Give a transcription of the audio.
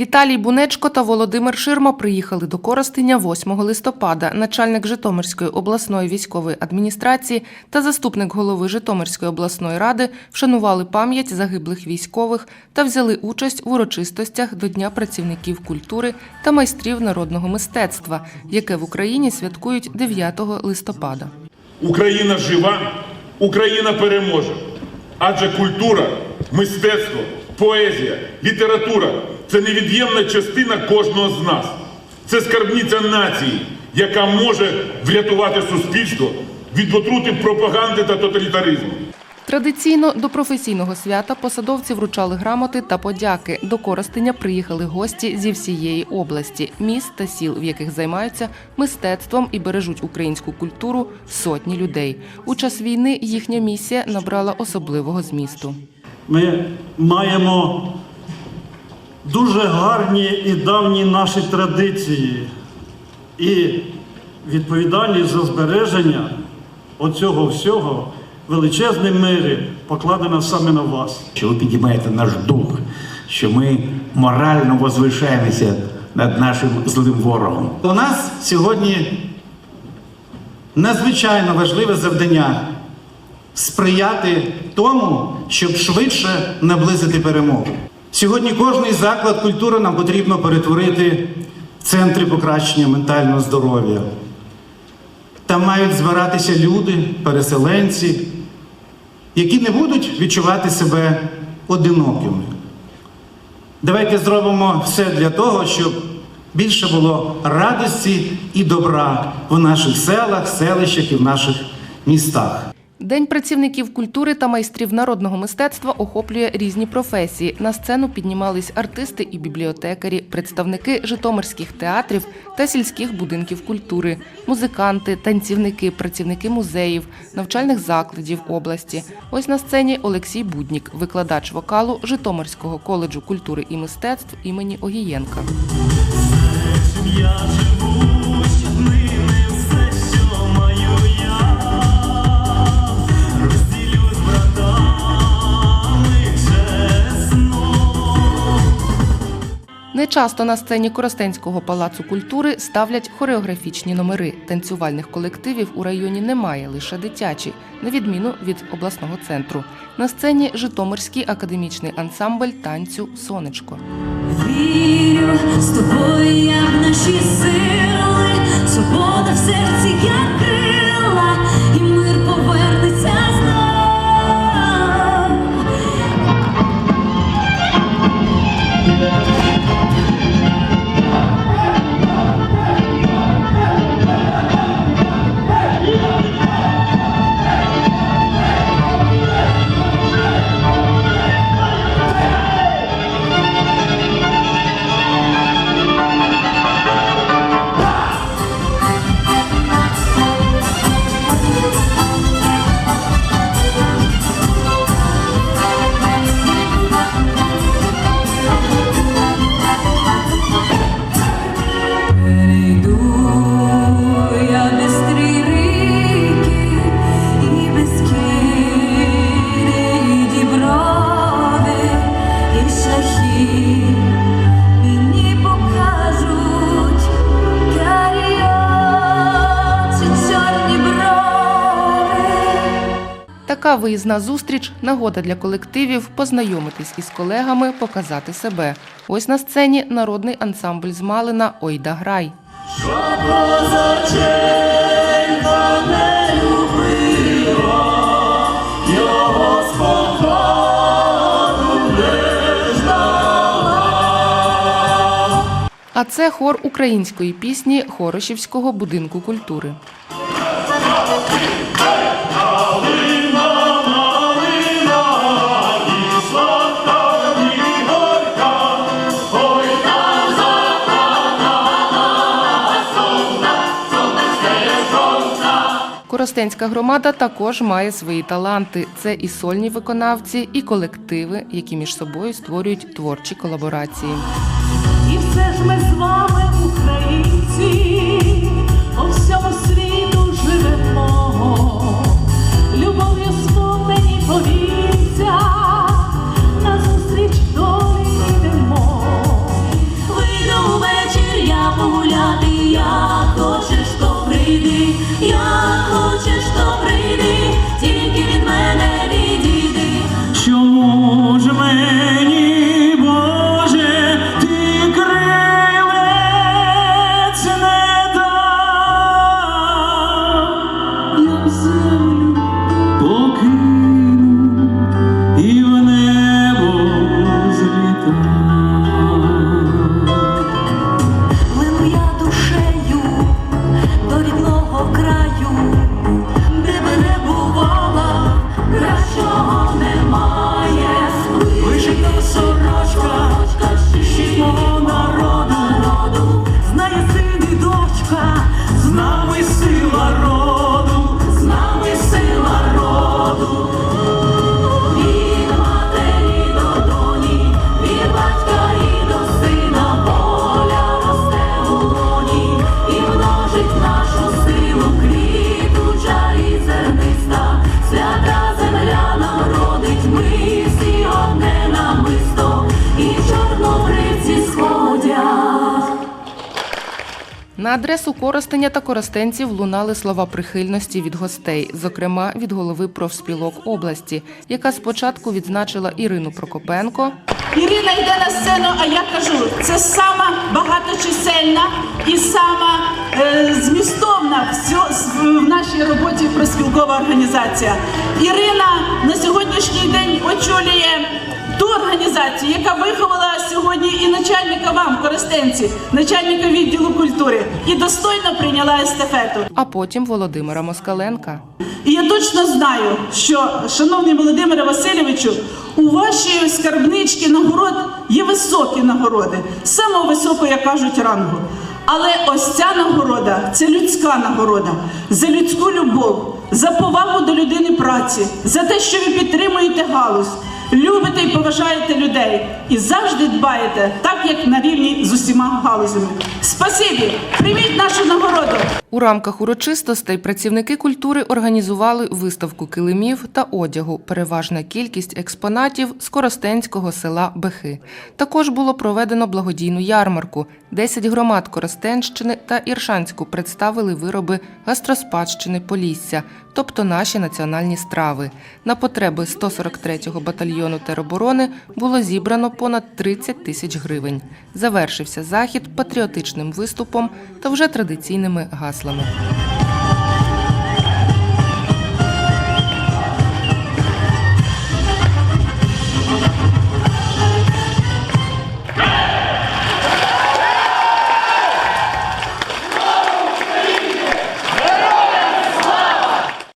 Віталій Бунечко та Володимир Ширма приїхали до Коростеня 8 листопада. Начальник Житомирської обласної військової адміністрації та заступник голови Житомирської обласної ради вшанували пам'ять загиблих військових та взяли участь в урочистостях до Дня працівників культури та майстрів народного мистецтва, яке в Україні святкують 9 листопада. Україна жива, Україна переможе. Адже культура, мистецтво, поезія, література це невід'ємна частина кожного з нас. Це скарбниця нації, яка може врятувати суспільство від отрути пропаганди та тоталітаризму. Традиційно до професійного свята посадовці вручали грамоти та подяки. До Коростеня приїхали гості зі всієї області, міст та сіл, в яких займаються мистецтвом і бережуть українську культуру сотні людей. У час війни їхня місія набрала особливого змісту. Ми маємо дуже гарні і давні наші традиції. І відповідальність за збереження оцього всього величезної мири покладена саме на вас. що ви підіймаєте наш дух, що ми морально возвишаємося над нашим злим ворогом. У нас сьогодні надзвичайно важливе завдання сприяти тому, щоб швидше наблизити перемогу. Сьогодні кожний заклад культури нам потрібно перетворити в центри покращення ментального здоров'я. Там мають збиратися люди, переселенці, які не будуть відчувати себе одинокими. Давайте зробимо все для того, щоб більше було радості і добра в наших селах, селищах і в наших містах. День працівників культури та майстрів народного мистецтва охоплює різні професії. На сцену піднімались артисти і бібліотекарі, представники житомирських театрів та сільських будинків культури, музиканти, танцівники, працівники музеїв, навчальних закладів області. Ось на сцені Олексій Буднік, викладач вокалу Житомирського коледжу культури і мистецтв імені Огієнка. Нечасто на сцені Коростенського палацу культури ставлять хореографічні номери. Танцювальних колективів у районі немає, лише дитячі, на відміну від обласного центру. На сцені Житомирський академічний ансамбль танцю Сонечко. Вірю з тобою, я наші сили, Така виїзна зустріч нагода для колективів познайомитись із колегами, показати себе. Ось на сцені народний ансамбль з Малина Ойда Грай. А це хор української пісні Хорошівського будинку культури. Коростенська громада також має свої таланти. Це і сольні виконавці, і колективи, які між собою створюють творчі колаборації. І все ж ми з вами, українці, по всьому світу живемо. Любов'ю сповнені повіця, на зустріч долі йдемо. Вийду я погуляти, я хочеш, прийди. я chociaż to На адресу користення та користенців лунали слова прихильності від гостей, зокрема від голови профспілок області, яка спочатку відзначила Ірину Прокопенко, Ірина йде на сцену, а я кажу, це сама багаточисельна і сама е, змістовна в нашій роботі проспілкова організація. Ірина на сьогоднішній день очолює ту організацію, яка виховала сьогодні і начальника вам, користенці, начальника відділу культури, і достойно прийняла естафету. а потім Володимира Москаленка. І я точно знаю, що, шановний Володимире Васильовичу, у вашій скарбничці нагород є високі нагороди, самого високого, як кажуть, рангу. Але ось ця нагорода це людська нагорода. За людську любов, за повагу до людини праці, за те, що ви підтримуєте галузь, любите і поважаєте людей і завжди дбаєте, так як на рівні з усіма галузями. Спасибі! Прийміть нашу нагороду! У рамках урочистостей працівники культури організували виставку килимів та одягу. Переважна кількість експонатів з коростенського села Бехи. Також було проведено благодійну ярмарку. 10 громад Коростенщини та Іршанську представили вироби гастроспадщини Полісся, тобто наші національні страви. На потреби 143-го батальйону тероборони було зібрано понад 30 тисяч гривень. Завершився захід патріотичним виступом та вже традиційними гаслами.